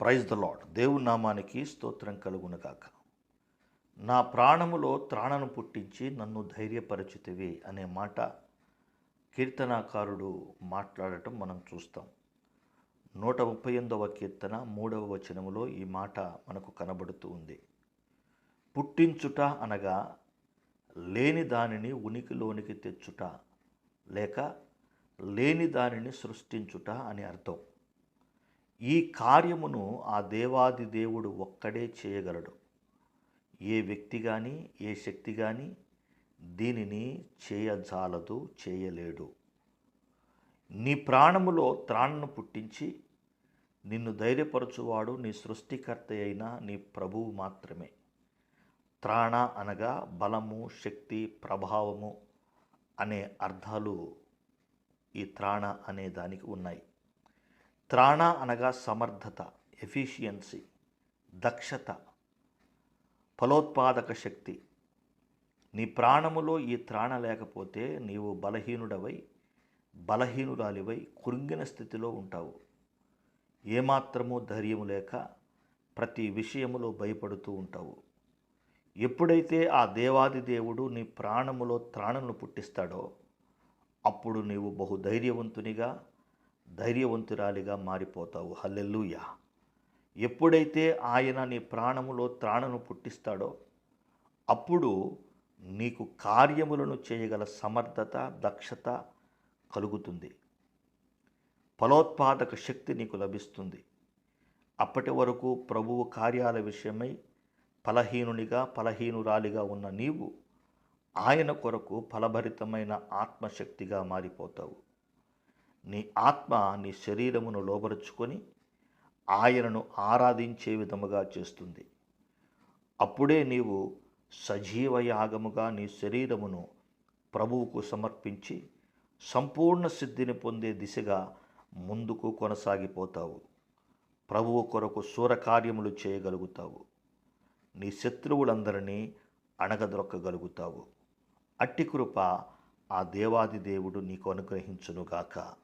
Praise the lord దేవుని నామానికి స్తోత్రం కలుగునగాక. నా ప్రాణములో త్రాణను పుట్టించి నన్ను ధైర్యపరచితివి అనే మాట కీర్తనాకారుడు మాట్లాడటం మనం చూస్తాం. నూట ముప్పై ఎనిమిదవ కీర్తన మూడవ వచనములో ఈ మాట మనకు కనబడుతూ ఉంది. పుట్టించుట అనగా లేని దానిని ఉనికిలోనికి తెచ్చుట లేక లేని దానిని సృష్టించుట అని అర్థం. ఈ కార్యమును ఆ దేవాది దేవుడు ఒక్కడే చేయగలడు. ఏ వ్యక్తి కానీ ఏ శక్తి కానీ దీనిని చేయజాలదు చేయలేడు. నీ ప్రాణములో త్రాణను పుట్టించి నిన్ను ధైర్యపరచువాడు నీ సృష్టికర్త అయిన నీ ప్రభువు మాత్రమే. త్రాణ అనగా బలము శక్తి ప్రభావము అనే అర్థాలు ఈ త్రాణ అనే దానికి ఉన్నాయి. త్రాణ అనగా సమర్థత ఎఫిషియన్సీ దక్షత ఫలోత్పాదక శక్తి. నీ ప్రాణములో ఈ త్రాణ లేకపోతే నీవు బలహీనుడవై బలహీనురాలివై కురింగిన స్థితిలో ఉంటావు. ఏమాత్రమూ ధైర్యము లేక ప్రతి విషయములో భయపడుతూ ఉంటావు. ఎప్పుడైతే ఆ దేవాది దేవుడు నీ ప్రాణములో త్రాణను పుట్టిస్తాడో అప్పుడు నీవు బహు ధైర్యవంతునిగా ధైర్యవంతురాలిగా మారిపోతావు. హల్లెల్లుయా ఎప్పుడైతే ఆయన నీ ప్రాణములో త్రాణను పుట్టిస్తాడో అప్పుడు నీకు కార్యములను చేయగల సమర్థత దక్షత కలుగుతుంది. ఫలోత్పాదక శక్తి నీకు లభిస్తుంది. అప్పటి వరకు ప్రభువు కార్యాల విషయమై ఫలహీనునిగా ఫలహీనురాలిగా ఉన్న నీవు ఆయన కొరకు ఫలభరితమైన ఆత్మశక్తిగా మారిపోతావు. నీ ఆత్మ నీ శరీరమును లోబరుచుకొని ఆయనను ఆరాధించే విధముగా చేస్తుంది. అప్పుడే నీవు సజీవ యాగముగా నీ శరీరమును ప్రభువుకు సమర్పించి సంపూర్ణ సిద్ధిని పొందే దిశగా ముందుకు కొనసాగిపోతావు. ప్రభువు కొరకు శూరకార్యములు చేయగలుగుతావు. నీ శత్రువులందరినీ అణగదొక్కగలుగుతావు అట్టి కృప ఆ దేవాది దేవుడు నీకు అనుగ్రహించునుగాక.